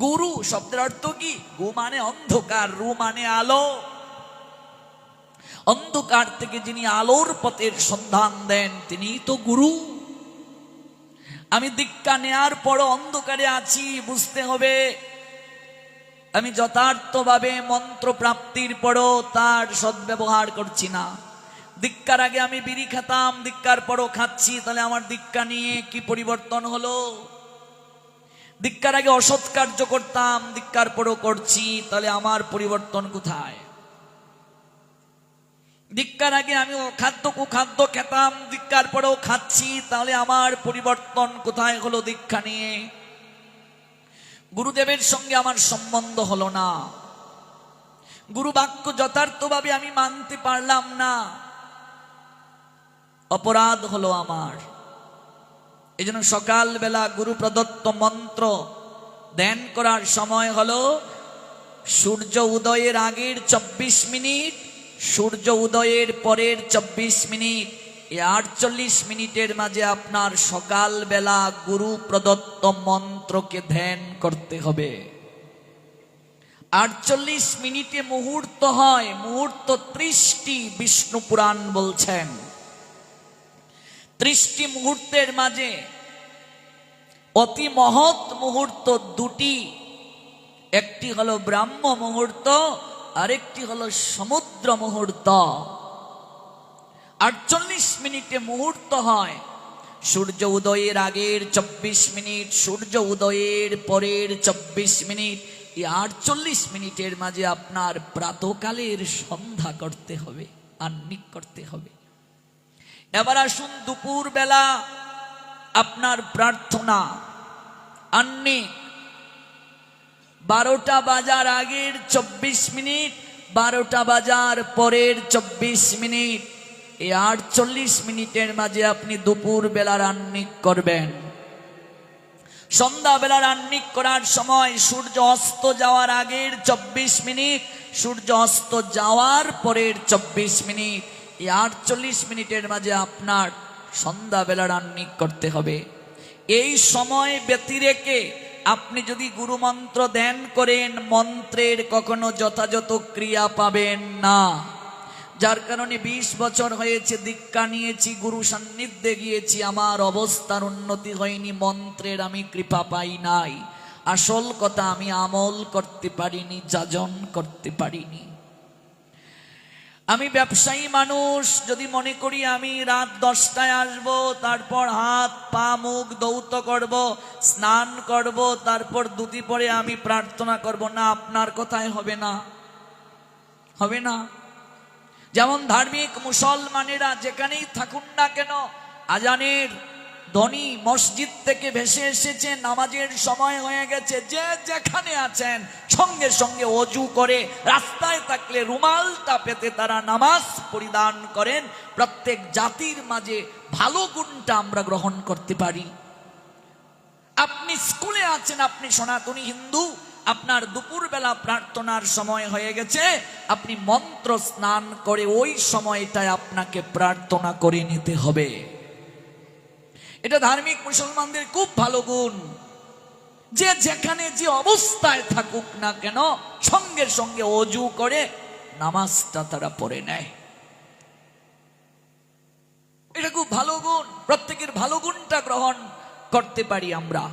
গুরু শব্দের অর্থ কি? গু মানে অন্ধকার, রু মানে আলো। অন্ধকার থেকে যিনি আলোর পথের সন্ধান দেন তিনি তো গুরু। আমি দীক্ষা নেয়ার পরও অন্ধকারে আছি, বুঝতে হবে। আমি যথার্থভাবে মন্ত্র প্রাপ্তির পরও তার সদ্ব্যবহার করছি না। দীক্ষার আগে আমি বিড়ি খেতাম, দীক্ষার পরও খাচ্ছি, তাহলে আমার দীক্ষা নিয়ে কি পরিবর্তন হলো? দীক্ষার আগে অসৎ কার্য করতাম দীক্ষার পরও করছি, তাহলে আমার পরিবর্তন কোথায়? দীক্ষার আগে আমি খাদ্য কুখাদ্য খেতাম দীক্ষার পরেও খাচ্ছি, তাহলে আমার পরিবর্তন কোথায় হলো দীক্ষা নিয়ে? গুরুদেবের সঙ্গে আমার সম্বন্ধ হলো না। গুরু বাক্য যথার্থভাবে আমি মানতে পারলাম না। অপরাধ হলো আমার। এই জন্য সকালবেলা গুরু প্রদত্ত মন্ত্র ধ্যান করার সময় হলো, সূর্য উদয়ের আগের চব্বিশ মিনিট, সূর্য উদয়ের পরের চব্বিশ মিনিট, এই আটচল্লিশ মিনিটের মাঝে আপনার সকালবেলা গুরু প্রদত্ত মন্ত্রকে ধ্যান করতে হবে। আটচল্লিশ মিনিটে মুহূর্ত হয়, মুহূর্ত ত্রিশটি বিষ্ণু পুরাণ বলছেন। ত্রিশটি মুহূর্তের মাঝে, অতি মহৎ মুহূর্ত দুটি, একটি হলো ব্রাহ্ম মুহূর্ত, আরেকটি হলো সমুদ্র মুহূর্ত। আটচল্লিশ মিনিটে মুহূর্ত হয়, সূর্য উদয়ের আগের চব্বিশ মিনিট, সূর্য উদয়ের পরের চব্বিশ মিনিট। এই আটচল্লিশ মিনিটের মাঝে আপনার প্রাতকালের সন্ধ্যা করতে হবে আন্নিক করতে হবে। এবার আসুন দুপুর বেলা আপনার প্রার্থনা। আন্নিক বারোটা বাজার আগের চব্বিশ মিনিট, বারোটা বাজার পরের চব্বিশ মিনিট। এই আটচল্লিশ মিনিটের মাঝে আপনি দুপুর বেলার আন্নিক করবেন। সন্ধ্যাবেলার আন্নিক করার সময় সূর্য অস্ত যাওয়ার আগের চব্বিশ মিনিট, সূর্য অস্ত যাওয়ার পরের চব্বিশ মিনিট। এই আটচল্লিশ মিনিটের মাঝে আপনার সন্ধ্যাবেলার আন্নিক করতে হবে। এই সময় ব্যতিরেকে আপনি যদি গুরুমন্ত্র ধ্যান করেন, মন্ত্রের কখনো যথাযথ ক্রিয়া পাবেন না। যার কারণে ২০ বছর হয়েছে, দীক্ষা নিয়েছি, গুরু সান্নিধ্যে গিয়েছি, আমার অবস্থার উন্নতি হয়নি, মন্ত্রের আমি কৃপা পাই নাই। আসল কথা আমি আমল করতে পারিনি, যাজন করতে পারিনি। আমি ব্যবসায়ী মানুষ, যদি মনে করি আমি রাত দশটায় আসব, তারপর হাত, পা, মুখ দৌত করব, স্নান করব, তারপর দুটি পরে আমি প্রার্থনা করব, না, আপনার কথায় হবে না। হবে না। যেমন ধার্মিক মুসলমানেরা যেখানেই থাকুন না কেন, আজানের ধনী মসজিদ থেকে ভেসে এসেছে, নামাজের সময় হয়ে গেছে, যে যেখানে আছেন, সঙ্গে সঙ্গে অজু করে, রাস্তায় থাকলে রুমালটা পেতে তারা নামাজ পরিধান করেন। প্রত্যেক জাতির মাঝে ভালো গুণটা আমরা গ্রহণ করতে পারি। আপনি স্কুলে আছেন, আপনি সনাতনী হিন্দু, আপনার দুপুরবেলা প্রার্থনার সময় হয়ে গেছে, আপনি মন্ত্র স্নান করে ওই সময়টায় আপনাকে প্রার্থনা করে নিতে হবে। এটা ধার্মিক মুসলমানদের খুব ভালো গুণ। যে যেখানে যে অবস্থায় থাকুক না কেন, সঙ্গে সঙ্গে অজু করে নামাজটা তারা পড়ে নেয়। এটা খুব ভালো গুণ, প্রত্যেকের ভালো গুণটা গ্রহণ করতে পারি আমরা।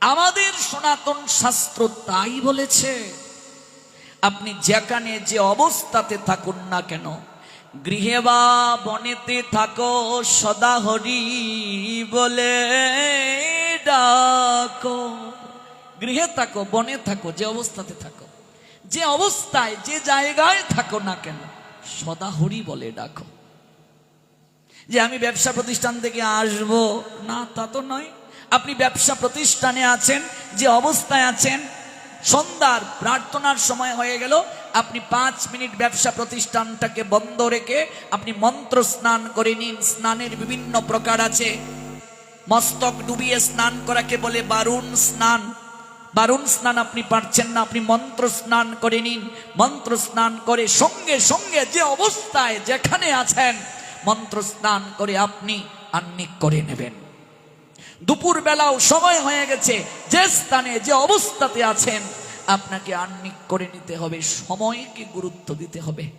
আমাদের সনাতন শাস্ত্র তাই বলেছে, আপনি যেখানে যে অবস্থাতে থাকুন না কেন গৃহে বা বনেতে থাকো, সদা হরি বলে ডাকো। গৃহে থাকো, বনে থাকো, যে অবস্থাতে থাকো, যে অবস্থায়, যে জায়গায় থাকো না কেন, সদা হরি বলে ডাকো। যে আমি ব্যবসা প্রতিষ্ঠান থেকে আসব, না, তা তো নয়। আপনি ব্যবসা প্রতিষ্ঠানে আছেন, যে অবস্থায় আছেন, সন্ধ্যার প্রার্থনার সময় হয়ে গেল আপনি পাঁচ মিনিট ব্যবসা প্রতিষ্ঠানটাকে বন্ধ রেখে আপনি মন্ত্র স্নান করে নিন। স্নানের বিভিন্ন প্রকার আছে। মস্তক ডুবিয়ে স্নান করাকে বলে বারুণ স্নান। বারুণ স্নান আপনি পারছেন না, আপনি মন্ত্র স্নান করে নিন। মন্ত্র স্নান করে সঙ্গে সঙ্গে যে অবস্থায় যেখানে আছেন, মন্ত্র স্নান করে আপনি আন্নিক করে নেবেন। দুপুর বেলাও সময় হয়ে গেছে। যে স্থানে, যে অবস্থাতে আছেন আপনাকে আর্নিক করে নিতে হবে, সময়কে গুরুত্ব দিতে হবে।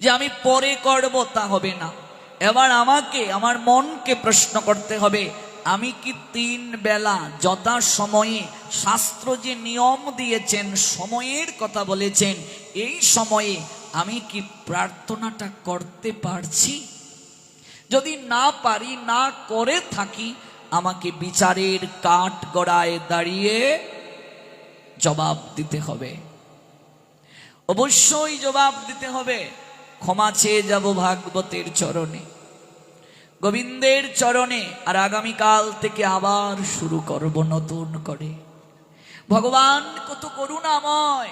যে আমি পরে করব তা হবে না। এবার আমাকে, আমার মনকে প্রশ্ন করতে হবে, আমি কি তিন বেলা যথা সময়ে শাস্ত্র যে নিয়ম দিয়েছেন, সময়ের কথা বলেছেন, এই সময়ে আমি কি প্রার্থনাটা করতে পারছি? যদি না পারি, না করে থাকি, আমাকে বিচারের কাঠ গড়ায় দাঁড়িয়ে জবাব দিতে হবে। অবশ্যই জবাব দিতে হবে। ক্ষমা চেয়ে যাব ভাগবতের চরণে। গোবিন্দের চরণে আর আগামীকাল থেকে আবার শুরু করব নতুন করে। ভগবান, কত করুণাময়!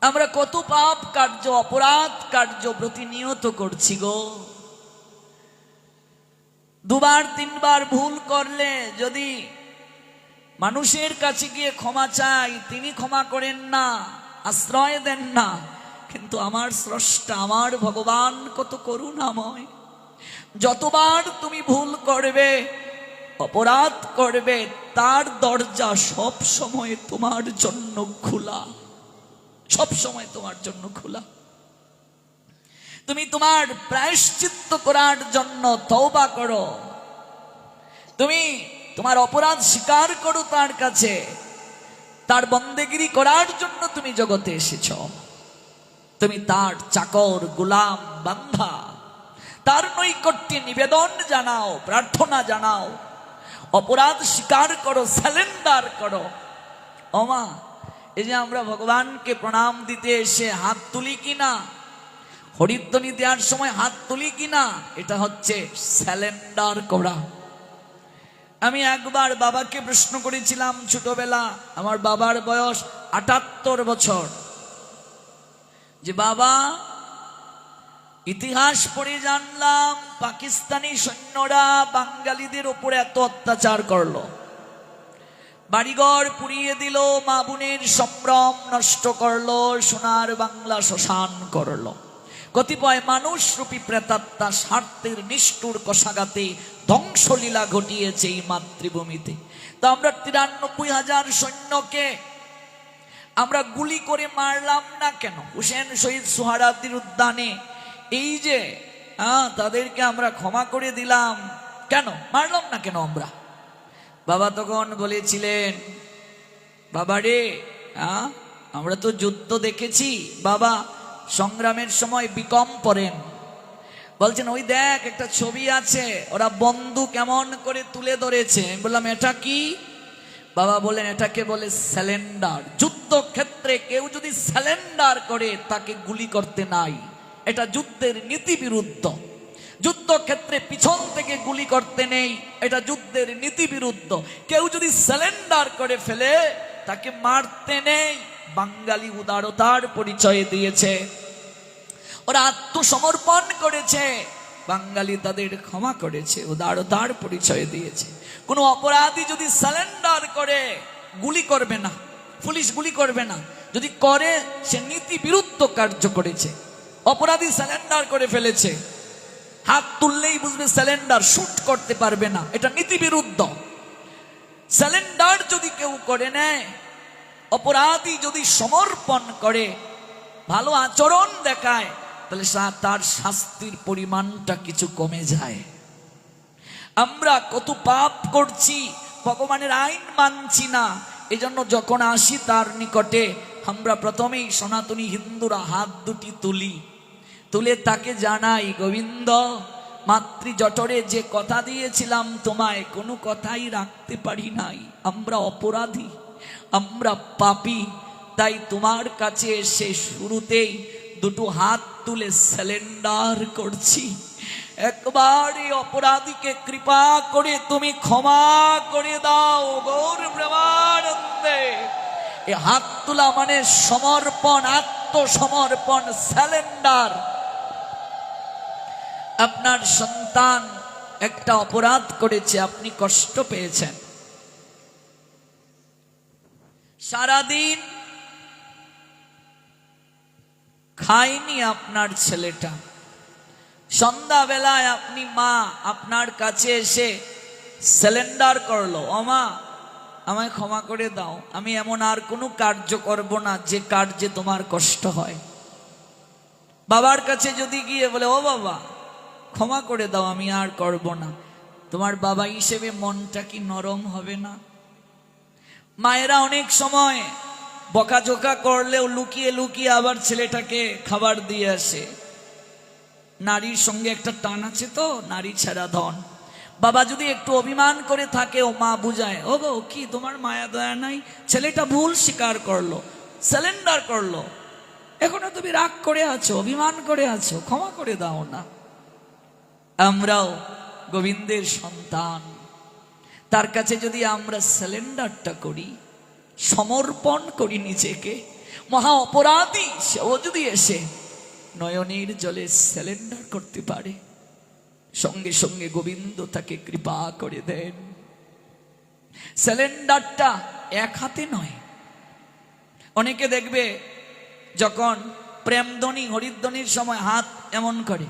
আমরা কত পাপ কার্য, অপরাধ কার্য প্রতিনিয়ত করছি গো। দুবার, তিনবার ভুল করলে যদি মানুষের কাছে গিয়ে ক্ষমা চাই, তিনি ক্ষমা করেন না, আশ্রয় দেন না। কিন্তু আমার স্রষ্টা, আমার ভগবান, কত করুণাময়। যতবার তুমি ভুল করবে, অপরাধ করবে, তার দরজা সব সময় তোমার জন্য খোলা। সব সময় তোমার জন্য খোলা। তুমি তোমার প্রায়শ্চিত্ত করার জন্য তওবা করো। তুমি তোমার অপরাধ স্বীকার করো তার কাছে। তার বন্দেগিরি করার জন্য তুমি জগতে এসেছ। তুমি তার চাকর, গোলাম বান্ধা তার নৈকট্যে নিবেদন জানাও, প্রার্থনা জানাও। অপরাধ স্বীকার করো, স্যালেন্ডার করো। ওমা, এই যে আমরা ভগবানকে প্রণাম দিতে এসে হাত তুলি কিনা হরিদ্বনি দেওয়ার সময় হাত তুলি কিনা এটা হচ্ছে স্যালেন্ডার করা। আমি একবার বাবাকে প্রশ্ন করেছিলাম ছোটবেলা, আমার বাবার বয়স আটাত্তর বছর, যে বাবা, ইতিহাস পড়ে জানলাম পাকিস্তানি সৈন্যরা বাঙালিদের উপরে এত অত্যাচার করল। বাড়িঘর পুড়িয়ে দিল, মা বোনের সম্ভ্রম নষ্ট করল, সোনার বাংলা শ্মশান করল। কতিপয় মানুষ রূপী প্রেতাত্মা স্বার্থের নিষ্ঠুর কষাগাতে ধ্বংসলীলা ঘটিয়েছে এই মাতৃভূমিতে। তো আমরা তিরানব্বই হাজার সৈন্যকে আমরা গুলি করে মারলাম না কেন? হুসেন শহীদ সুহারাদির উদ্যানে এই যে হ্যাঁ তাদেরকে আমরা ক্ষমা করে দিলাম, কেন? মারলাম না কেন আমরা? বাবা তখন বলেছিলেন, বাবা রে হ্যাঁ আমরা তো যুদ্ধ দেখেছি। বাবা, সংগ্রামের সময় বিকম পড়েন বলছেন, ওই দেখ, একটা ছবি আছে। ওরা বন্ধু কেমন করে তুলে ধরেছে। আমি বললাম, এটা কি? বাবা বলেন এটাকে বলে স্যালেন্ডার। যুদ্ধক্ষেত্রে কেউ যদি স্যালেন্ডার করে, তাকে গুলি করতে নাই। এটা যুদ্ধের নীতি বিরুদ্ধ যুদ্ধক্ষেত্রে পিছন থেকে গুলি করতে নেই। এটা যুদ্ধের নীতি বিরুদ্ধ কেউ যদি স্যালেন্ডার করে ফেলে, তাকে মারতে নেই। বাঙালি উদারতার পরিচয় দিয়েছে। ওরা আত্মসমর্পণ করেছে। বাঙালি তাদের ক্ষমা করেছে উদারতার পরিচয় দিয়েছে। কোনো অপরাধী যদি স্যালেন্ডার করে, গুলি করবে না, পুলিশ গুলি করবে না। যদি করে, সে নীতি বিরুদ্ধ কার্য করেছে। অপরাধী স্যালেন্ডার করে ফেলেছে। হাত তুললেই বুঝবে স্যালেন্ডার শুট করতে পারবে না, এটা নীতি বিরুদ্ধ স্যালেন্ডার যদি কেউ করে নেয়, অপরাধী যদি সমর্পণ করে, ভালো আচরণ দেখায় তাহলে তার শাস্তির পরিমাণটা কিছু কমে যায়। আমরা কত পাপ করছি, ভগবানের আইন মানছি না, এজন্য যখন আসি তার নিকটে, আমরা প্রথমেই সনাতনী হিন্দুরা হাত দুটি তুলি। তুলে তাকে জানাই, গোবিন্দ মাতৃ জটরে যে কথা দিয়েছিলাম তোমায়, কোনো কথাই রাখতে পারি নাই। আমরা অপরাধী, আমরা পাপি, তাই তোমার কাছে এসে শুরুতেই দুটো হাত তুলে স্যালেন্ডার করছি। একবার এই অপরাধীকে কৃপা করে তুমি ক্ষমা করে দাও গৌর প্রেমানন্দে এ হাত তোলা মানে সমর্পণ, আত্মসমর্পণ স্যালেন্ডার আপনার সন্তান একটা অপরাধ করেছে, আপনি কষ্ট পেয়েছেন। সারাদিন খায়নি আপনার ছেলেটা। সন্ধ্যাবেলায় আপনি মা আপনার কাছে এসে সিলিন্ডার করল অমা আমায় ক্ষমা করে দাও, আমি এমন আর কোনো কার্য করব না যে কার্যে তোমার কষ্ট হয়। বাবার কাছে যদি গিয়ে বলে, ও বাবা, ক্ষমা করে দাও, আমি আর করব না। তোমার বাবা হিসেবে মনটা কি নরম হবে না? মায়েরা অনেক সময় বকাঝোকা করলেও লুকিয়ে লুকিয়ে আবার ছেলেটাকে খাবার দিয়ে আসে। নারীর সঙ্গে একটা টান আছে তো, নারী ছাড়া ধন। বাবা যদি একটু অভিমান করে থাকে, ও মা বুঝায়, ও গো কি তোমার মায়া দয়া নাই? ছেলেটা ভুল স্বীকার করল সিলিন্ডার করল। এখনও তুমি রাগ করে আছো, অভিমান করে আছো, ক্ষমা করে দাও না। আমরাও গোবিন্দের সন্তান। তার কাছে যদি আমরা সিলিন্ডারটা করি সমর্পণ করি নিজেকে। মহা অপরাধী সেও যদি এসে নয়নের জলে সিলিন্ডার করতে পারে, সঙ্গে সঙ্গে গোবিন্দ তাকে কৃপা করে দেন। সিলিন্ডারটা এক হাতে নয়। অনেকে দেখবে যখন প্রেমধ্বনি, হরিধ্বনির সময় হাত এমন করে,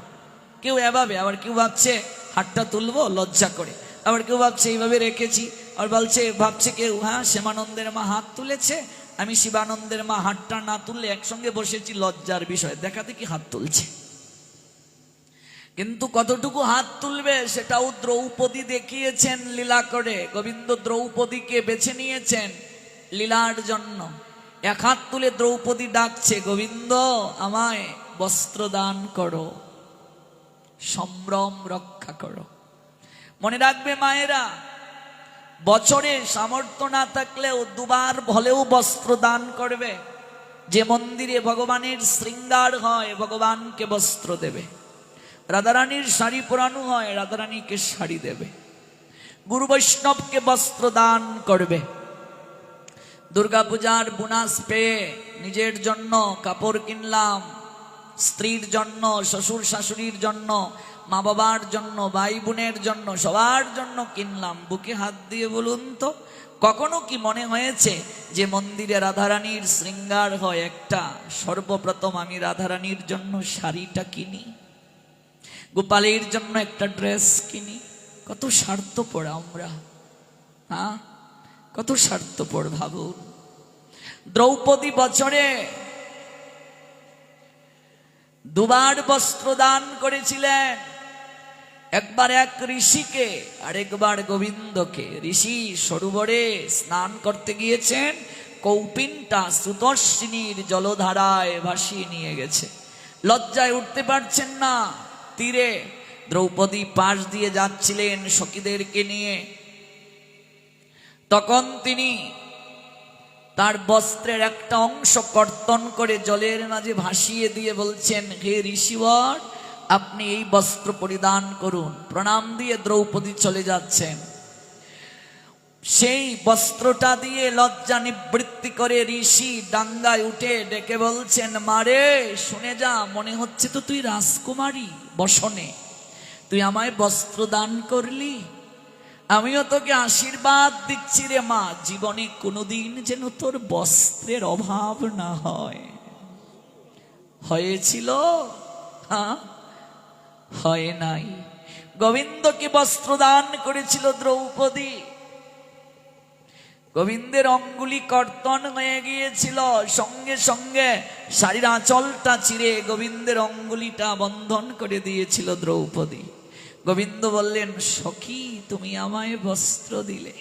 কেউ এভাবে, আবার কেউ ভাবছে হাতটা তুলবো, লজ্জা করে। আবার কেউ ভাবছে এইভাবে রেখেছি আর বলছে, ভাবছে কেউ হ্যাঁ শ্যামানন্দের মা হাত তুলেছে। আমি শিবানন্দের মা হাতটা না তুললে একসঙ্গে বসেছি লজ্জার বিষয়। দেখাতে কি হাত তুলছে? কিন্তু কতটুকু হাত তুলবে সেটাও দ্রৌপদী দেখিয়েছেন লীলা করে। গোবিন্দ দ্রৌপদীকে বেছে নিয়েছেন লীলার জন্য। এক হাত তুলে দ্রৌপদী ডাকছে, গোবিন্দ, আমায় বস্ত্র দান করো, সম্ভ্রম রক্ষা করো। মনে রাখবে মায়েরা বছরে সামর্থ্য না থাকলেও দুবার হলেও বস্ত্র দান করবে। যে মন্দিরে ভগবানের শৃঙ্গার হয়, ভগবানকে বস্ত্র দেবে। রাধারানীর শাড়ি পরানো হয়, রাধারানীকে শাড়ি দেবে। গুরু বৈষ্ণবকে বস্ত্র দান করবে। দুর্গাপূজার বোনাস পেয়ে নিজের জন্য কাপড় কিনলাম, স্ত্রীর জন্য, শ্বশুর শাশুড়ির জন্য মা বাবার জন্য ভাই বোনের জন্য, সবার জন্য কিনলাম। বুকে হাত দিয়ে বলুন তো, কখনো কি মনে হয়েছে যে মন্দিরে রাধারানীর শৃঙ্গার হয় একটা? সর্বপ্রথম আমি রাধারানীর জন্য শাড়িটা কিনি। গোপালের জন্য একটা ড্রেস কিনি। কত স্বার্থপর আমরা হ্যাঁ? কত স্বার্থপর ভাবুন। দ্রৌপদী বছরে দুবার বস্ত্র দান করেছিলেন। একবার এক ঋষিকে, আরেকবার গোবিন্দকে। ঋষি সরোবরে স্নান করতে গিয়েছেন, কৌপিনটা সুদর্শিনীর জলধারায় ভাসিয়ে নিয়ে গেছে। লজ্জায় উঠতে পারছেন না, তীরে দ্রৌপদী পাশ দিয়ে যাচ্ছিলেন সখীদেরকে নিয়ে। তখন তিনি তার বস্ত্রের একটা অংশ কর্তন করে জলের মাঝে ভাসিয়ে দিয়ে বলছেন, হে ঋষিবর আপনি এই বস্ত্র পরিধান করুন। প্রণাম দিয়ে দ্রৌপদী চলে যাচ্ছেন। সেই বস্ত্রটা দিয়ে লজ্জা নিবৃত্তি করে ঋষি ডাঙ্গায় উঠে ডেকে বলছেন মারে শুনে যা, মনে হচ্ছে তো তুই রাজকুমারী, বসনে। তুই আমায় বস্ত্র দান করলি। আমিও তোকে আশীর্বাদ দিচ্ছি রে মা। জীবনে কোনোদিন যেন তোর বস্ত্রের অভাব না হয়। হয়েছিল হ্যাঁ? হয় নাই। গোবিন্দকে বস্ত্র দান করেছিল দ্রৌপদী। গোবিন্দের অঙ্গুলি কর্তন হয়ে গিয়েছিল। সঙ্গে সঙ্গে শাড়ির আঁচলটা চিরে গোবিন্দের অঙ্গুলিটা বন্ধন করে দিয়েছিল দ্রৌপদী। গোবিন্দ বললেন, সখী, তুমি আমায় বস্ত্র দিলে।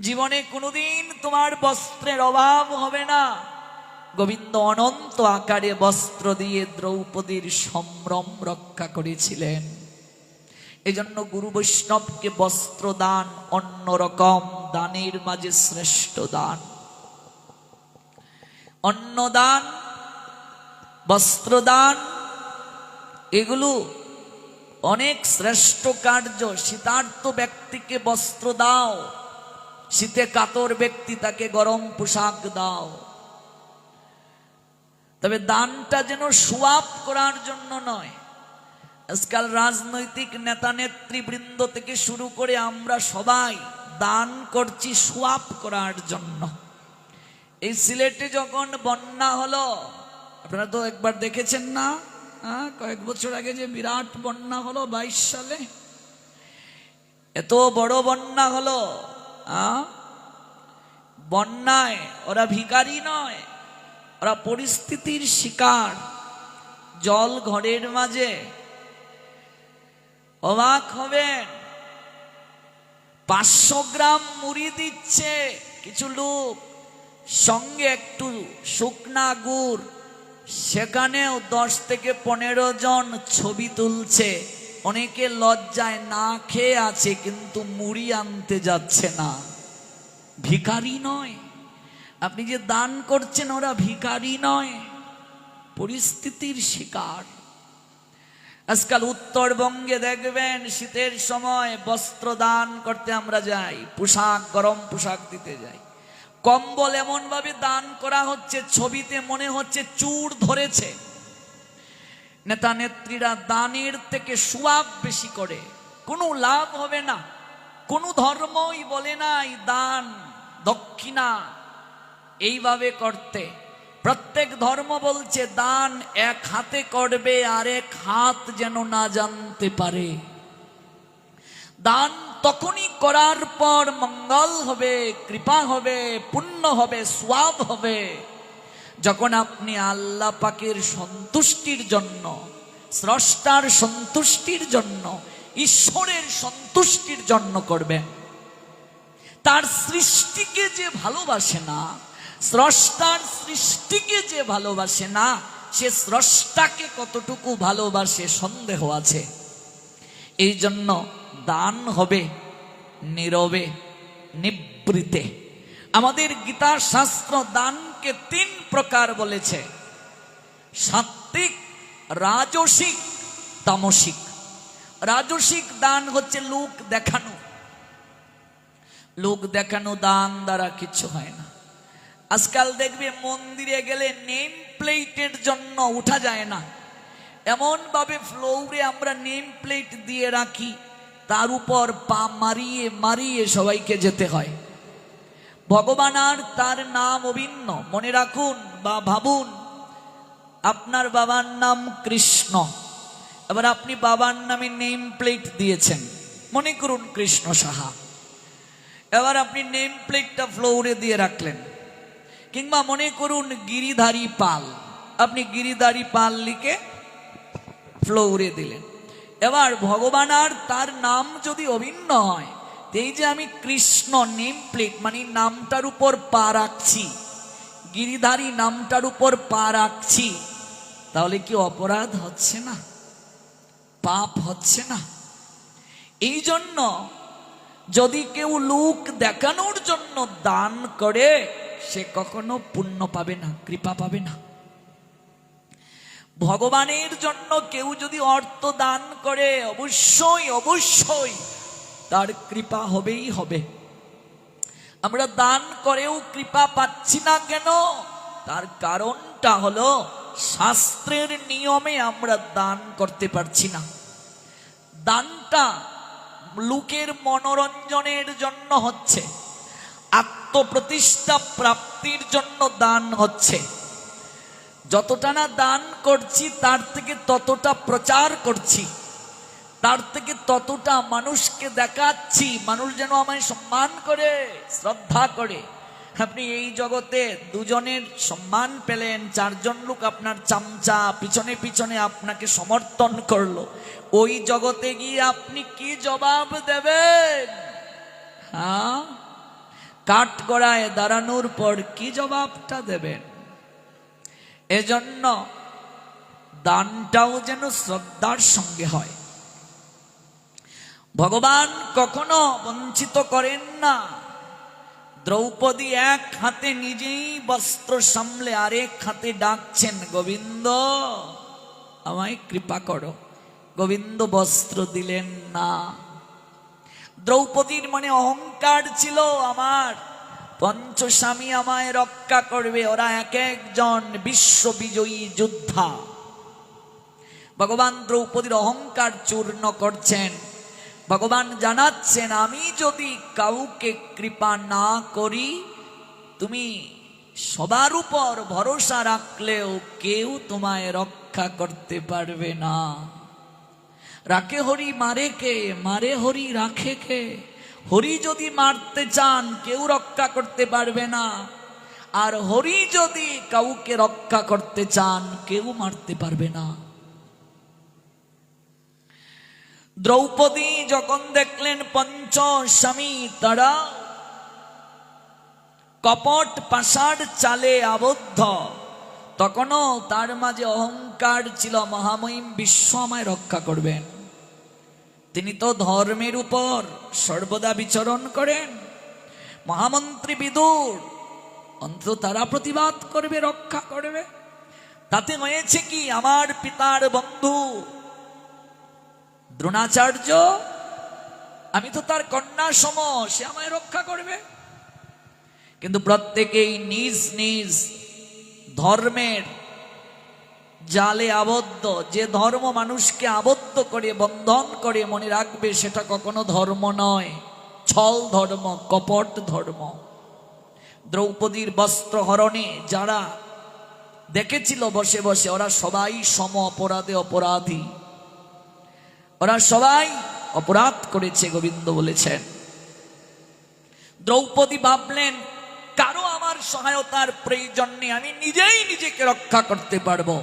জীবনে কোনোদিন তোমার বস্ত্রের অভাব হবে না। গোবিন্দ অনন্ত আকারে বস্ত্র দিয়ে দ্রৌপদীর সম্ভ্রম রক্ষা করেছিলেন। এজন্য গুরু বৈষ্ণবকে বস্ত্র দান অন্যরকম দানের মাঝে শ্রেষ্ঠ দান। অন্নদান বস্ত্রদান এগুলো অনেক শ্রেষ্ঠ কার্য। শীতার্থ ব্যক্তিকে বস্ত্র দাও, শীতে কাতর ব্যক্তি তাকে গরম পোশাক দাও। তবে দানটা যেন সোয়াব করার জন্য নয়। আজকাল রাজনৈতিক নেতা নেতৃবৃন্দ থেকে শুরু করে আমরা সবাই দান করছি সোয়াব করার জন্য। এই সিলেটে যখন বন্যা হলো, আপনারা তো একবার দেখেছেন না? হ্যাঁ কয়েক বছর আগে যে বিরাট বন্যা হলো বাইশ সালে, এত বড় বন্যা হলো হ্যাঁ? বন্যায় ওরা ভিখারি নয়। ওরা পরিস্থিতির শিকার জল ঘরের মাঝে। অবাক হবেন। পাঁচশো গ্রাম মুড়ি দিচ্ছে কিছু লোক। সঙ্গে একটু শুকনা গুড়। সেখানেও দশ থেকে পনেরো জন ছবি তুলছে। অনেকে লজ্জায় না খেয়ে আছে, কিন্তু মুড়ি আনতে যাচ্ছে না। ভিখারি নয়। আপনি যে দান করছেন, ওরা ভিখারি নয়, পরিস্থিতির শিকার। আজকাল উত্তরবঙ্গে দেখবেন, শীতের সময় বস্ত্র দান করতে আমরা যাই, পোশাক, গরম পোশাক দিতে যাই। কম্বল এমন ভাবে দান করা হচ্ছে, ছবিতে মনে হচ্ছে চুর ধরেছে। নেতা নেত্রীরা দানের থেকে সুয়াব বেশি করে। কোনো লাভ হবে না। কোনো ধর্মই বলে নাই দান দক্ষিণা। এইভাবে করতে। প্রত্যেক ধর্ম বলছে, দান এক হাতে করবে আর এক হাত যেন না জানতে পারে। দান তখনই করার পর মঙ্গল হবে, কৃপা হবে, পুণ্য হবে সোয়াব হবে। যখন আপনি আল্লাহ পাকের সন্তুষ্টির জন্য, স্রষ্টার সন্তুষ্টির জন্য, ঈশ্বরের সন্তুষ্টির জন্য করবেন, তার সৃষ্টিকে যে ভালোবাসে না স্রষ্টার সৃষ্টিকে যে ভালোবাসে না, সে স্রষ্টাকে কতটুকু ভালোবাসে সন্দেহ আছে। এই জন্য দান হবে, নীরবে, নিবৃতে। আমাদের গীতা শাস্ত্র দানকে তিন প্রকার বলেছে। সাত্বিক রাজসিক, তামসিক। রাজসিক দান হচ্ছে লোক দেখানো। লোক দেখানো দান দ্বারা কিছু হয় না। আজকাল দেখবে মন্দিরে গেলে নেম প্লেটের জন্য উঠা যায় না। এমন ভাবে ফ্লোরে আমরা নেম প্লেট দিয়ে রাখি, তার উপর পা মারিয়ে মারিয়ে সবাইকে যেতে হয়। ভগবান আর তার নাম অভিন্ন, মনে রাখুন বা ভাবুন, আপনার বাবার নাম কৃষ্ণ, এবার আপনি বাবার নামে নেম প্লেট দিয়েছেন, মনে করুন কৃষ্ণ সাহা। এবার আপনি নেম প্লেটটা ফ্লোরে দিয়ে রাখলেন। কিংবা মনে করুন গিরিধারী পাল। আপনি গিরিধারী পাল লিখে ফ্লোরে দিলেন। এবার ভগবান আর তার নাম যদি অভিন্ন হয় এই যে আমি কৃষ্ণ নেম প্লেট মানে নামটার উপর পা রাখছি, গিরিধারী নামটার উপর পা রাখছি, তাহলে কি অপরাধ হচ্ছে না? পাপ হচ্ছে না? এই জন্য যদি কেউ লোক দেখানোর জন্য দান করে সে কখনো পুণ্য পাবে না, কৃপা পাবে না। ভগবানের জন্য কেউ যদি অর্থ দান করে, অবশ্যই অবশ্যই তার কৃপা হবেই হবে। আমরা দান করেও কৃপা পাচ্ছি না কেন? তার কারণটা হলো শাস্ত্রের নিয়মে আমরা দান করতে পারছি না। দানটা লোকের মনোরঞ্জনের জন্য হচ্ছে। আত্মপ্রতিষ্ঠা প্রাপ্তির জন্য দান হচ্ছে। যতটা না দান করছি, তার থেকে ততটা প্রচার করছি। তার থেকে ততটা মানুষকে দেখাচ্ছি। মানুষ যেন আমায় সম্মান করে, শ্রদ্ধা করে। আপনি এই জগতে দুজনের সম্মান পেলেন, চারজন লোক আপনার চামচা পিছনে পিছনে আপনাকে সমর্থন করল। ওই জগতে গিয়ে আপনি কি জবাব দেবেন? হ্যাঁ? কাঠ গড়ায় দাঁড়ানোর পর কি জবাবটা দেবেন? এজন্য দানটাও যেন শ্রদ্ধার সঙ্গে হয়। ভগবান কখনো বঞ্চিত করেন না। দ্রৌপদী এক হাতে নিজেই বস্ত্র সামলে আরেক হাতে ডাকছেন, গোবিন্দ, আমায় কৃপা করো। গোবিন্দ বস্ত্র দিলেন না। দ্রৌপদীর মনে অহংকার ছিল আমার। পঞ্চস্বামী আমায় রক্ষা করবে, ওরা এক একজন বিশ্ববিজয়ী যোদ্ধা। ভগবান দ্রৌপদীর অহংকার চূর্ণ করছেন। ভগবান জানাচ্ছেন, আমি যদি কাউকে কৃপা না করি, তুমি সবার উপর ভরসা রাখলেও কেউ তোমায় রক্ষা করতে পারবে না। রাখে হরি মারে কে? মারে হরি রাখে কে? হরি যদি মারতে চান, কেউ রক্ষা করতে পারবে না। আর হরি যদি কাউকে রক্ষা করতে চান, কেউ মারতে পারবে না। দ্রৌপদী যখন দেখলেন পঞ্চ স্বামী তারা কপট পাষাঢ় চালে আবদ্ধ। তখনও তার মাঝে অহংকার ছিল, মহামহিম বিশ্ব আমায় রক্ষা করবেন। তিনি তো ধর্মের উপর সর্বদা বিচরণ করেন। মহামন্ত্রী বিদুর, অন্তত তারা প্রতিবাদ করবে, রক্ষা করবে। তাতে হয়েছে কি, আমার পিতার বন্ধু দ্রোণাচার্য, আমি তো তার কন্যা সম, সে আমায় রক্ষা করবে। কিন্তু প্রত্যেকেই নিজ নিজ ধর্মের জালে আবদ্ধ, যে ধর্ম মানুষকে আবদ্ধ করে, বন্ধন করে মনে রাখবে সেটা কখনো ধর্ম নয়। ছল ধর্ম, কপট ধর্ম। দ্রৌপদীর বস্ত্র হরণে যারা দেখেছিল বসে বসে, ওরা সবাই সম অপরাধে অপরাধী। ওরা সবাই অপরাধ করেছে, গোবিন্দ বলেছেন। দ্রৌপদী ভাবলেন, কারও আমার সহায়তার প্রয়োজন নেই, আমি নিজেই নিজেকে রক্ষা করতে পারব।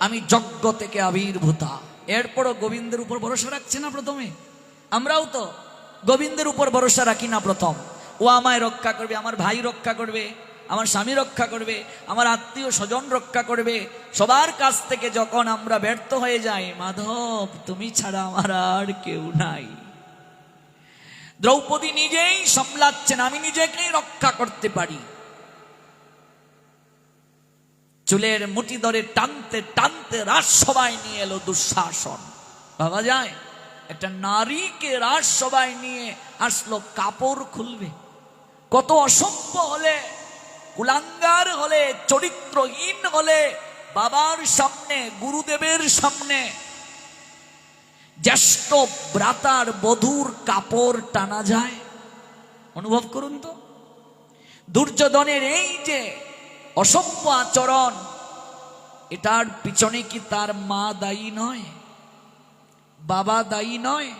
আমি যজ্ঞ থেকে আবির্ভূতা। এরপরও গোবিন্দের উপর ভরসা রাখছে না প্রথমে। আমরাও তো গোবিন্দের উপর ভরসা রাখি না প্রথম। ও আমায় রক্ষা করবে, আমার ভাই রক্ষা করবে, আমার স্বামী রক্ষা করবে, আমার আত্মীয় স্বজন রক্ষা করবে। সবার কাছ থেকে যখন আমরা ব্যর্থ হয়ে যাই, মাধব, তুমি ছাড়া আমার আর কেউ নাই। দ্রৌপদী নিজেই সামলাচ্ছেন, আমি নিজেকেই রক্ষা করতে পারি। চুলের মুঠি ধরে টানতে টানতে রাজসভায় নিয়ে এলো দুঃশাসন। ভাবা যায়, একটা নারীকে রাজসভায় নিয়ে আসলো, কাপড় খুলবে। কত অসভ্য হলে, কুলাঙ্গার হলে, চরিত্রহীন হলে, বাবার সামনে, গুরুদেবের সামনে, জ্যেষ্ঠ ব্রাতার বধুর কাপড় টানা যায়। অনুভব করুন তো। দুর্যোধনের এই যে অসভ্য আচরণ, এটার পিছনে কি তার মা দায়ী নয়? বাবা দায়ী নয়?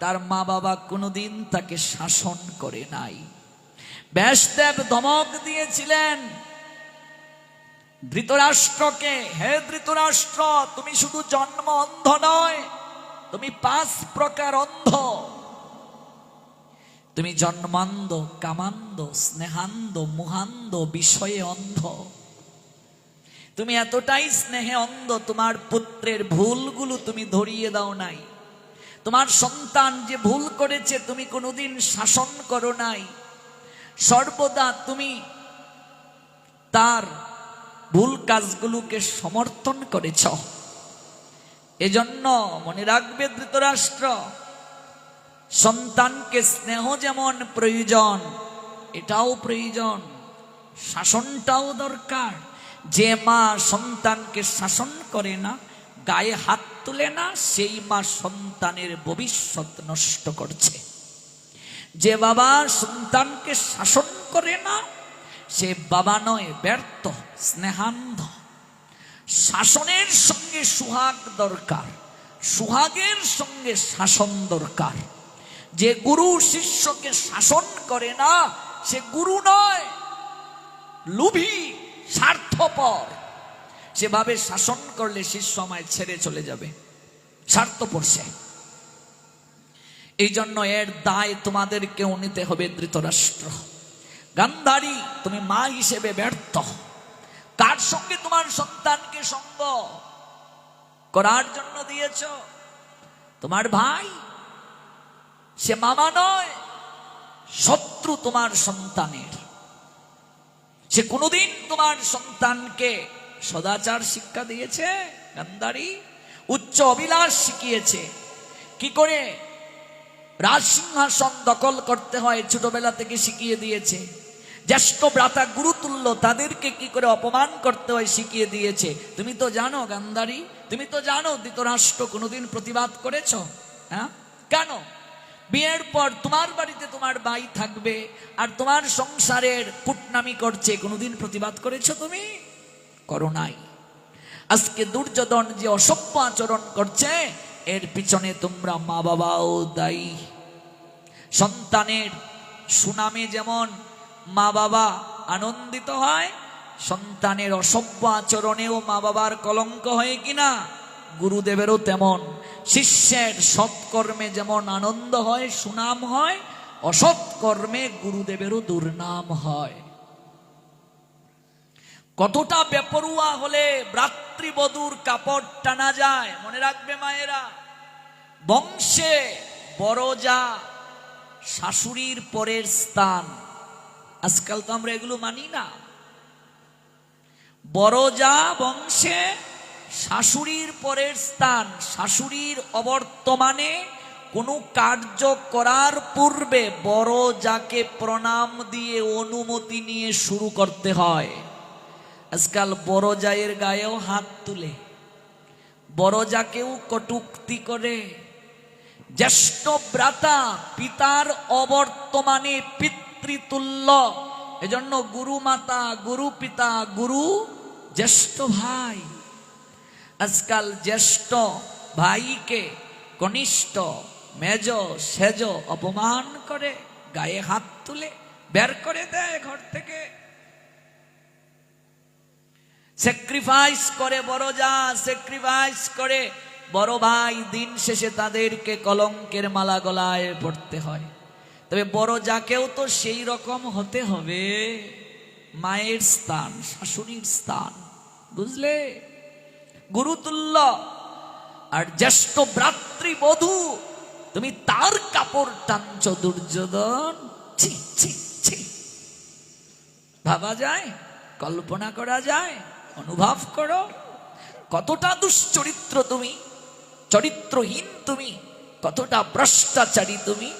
তার মা বাবা কোনোদিন তাকে শাসন করে নাই। ব্যাসদেব ধমক দিয়েছিলেন, ধৃতরাষ্ট্রকে, হে ধৃতরাষ্ট্র, তুমি শুধু জন্ম অন্ধ নয়, তুমি পাঁচ প্রকার অন্ধ। তুমি জন্মান্ধ, কামান্ধ, স্নেহান্ধ, মুহান্ধ, বিষয়ে অন্ধ। তুমি এতটাই স্নেহে অন্ধ, তোমার পুত্রের ভুলগুলো তুমি ধরিয়ে দাও নাই। তোমার সন্তান যে ভুল করেছে, তুমি কোনোদিন শাসন করো নাই। সর্বদা তুমি তার ভুল কাজগুলোকে সমর্থন করেছ। এজন্য মনে রাখবে ধৃতরাষ্ট্র সন্তানকে স্নেহ যেমন প্রয়োজন, এটাও প্রয়োজন, শাসনটাও দরকার। যে মা সন্তানকে শাসন করে না, গায়ে হাত তুলে না, সেই মা সন্তানের ভবিষ্যৎ নষ্ট করছে। যে বাবা সন্তানকে শাসন করে না, সে বাবা নয়, ব্যর্থ, স্নেহান্ধ। শাসনের সঙ্গে সুহাগ দরকার, সুহাগের সঙ্গে শাসন দরকার। যে গুরু শিষ্যকে শাসন করে না, সে গুরু নয়, লুভি, স্বার্থপর। সেভাবে শাসন করলে শিষ্য আমায় ছেড়ে চলে যাবে, স্বার্থপর সে। এই জন্য এর দায় তোমাদেরকেও নিতে হবে, ধৃতরাষ্ট্র। গান্ধারী, তুমি মা হিসেবে ব্যর্থ। কার সঙ্গে তোমার সন্তানকে সঙ্গ করার জন্য দিয়েছ? তোমার ভাই? সে মামা নয়, শত্রু তোমার সন্তানের। সে কোনোদিন তোমার সন্তানকে সদাচার শিক্ষা দিয়েছে, গান্ধারী, উচ্চ অভিলাষ শিখিয়েছে। কি করে? রাজসিংহাসন দখল করতে হয়, ছোটবেলা থেকে শিখিয়ে দিয়েছে। জ্যেষ্ঠ ভ্রাতা গুরুতুল্য তাদেরকে কি করে অপমান করতে হয়, শিখিয়ে দিয়েছে। তুমি তো জানো গান্ধারী, তুমি তো জানো ধৃতরাষ্ট্র কোনোদিন প্রতিবাদ করেছ? হ্যাঁ? কেন? বিয়ের পর তোমার বাড়িতে তোমার ভাই থাকবে, আর তোমার সংসারের কুটনামি করছে। কোনোদিন প্রতিবাদ করেছ তুমি? করো নাই। আজকে দুর্যোধন যে অসভ্য আচরণ করছে, এর পিছনে তোমরা মা বাবাও দায়ী। সন্তানের সুনামে যেমন মা বাবা আনন্দিত হয়, সন্তানের অসভ্য আচরণেও মা বাবার কলঙ্ক হয় কিনা? গুরুদেবেরও তেমন। শিষ্যের সৎকর্মে যেমন আনন্দ হয়, সুনাম হয়, অসৎকর্মে গুরুদেবেরও দুর্নাম হয়। কতটা বেপরুয়া হলে ভ্রাতৃবধূর কাপড় টানা যায়, মনে রাখবে মায়েরা। বংশে বড় যা, শাশুড়ির পরের স্থান। আজকাল তো আমরা এগুলো মানি না। বড় যা, বংশে শাশুড়ির পরের স্থান, শাশুড়ির অবর্তমানে কোনো কার্য করার পূর্বে বড় যাকে প্রণাম দিয়ে অনুমতি নিয়ে শুরু করতে হয়। আজকাল বড় জায়ের গায়েও হাত তুলে, বড় যাকেও কটুক্তি করে। জ্যেষ্ঠ ব্রাতা পিতার অবর্তমানে পিতৃতুল্য, এজন্য গুরু মাতা গুরু পিতা গুরু জ্যেষ্ঠ ভাই। আজকাল জ্যেষ্ঠ ভাইকে কনিষ্ঠ মেজ সেজ অপমান করে, গায়ে হাত তুলে বের করে দেয় ঘর থেকে। স্যাক্রিফাইস করে বড় যা স্যাক্রিফাইস করে বড় ভাই, দিন শেষে তাদেরকে কলঙ্কের মালা গলায় পড়তে হয়। তবে বড় যাকেও তো সেই রকম হতে হবে। মায়ের স্থান, শাশুড়ির স্থান, বুঝলে? গুরুতুল্য আর জ্যেষ্ঠ ভ্রাতৃবধূ তুমি তার কাপড় টানছ দুর্যোধন। ছি ছি ছি। ভাবা যায়, কল্পনা করা যায়, অনুভব করো। কতটা দুশ্চরিত্র তুমি, চরিত্রহীন তুমি, কতটা ভ্রষ্টাচারী তুমি।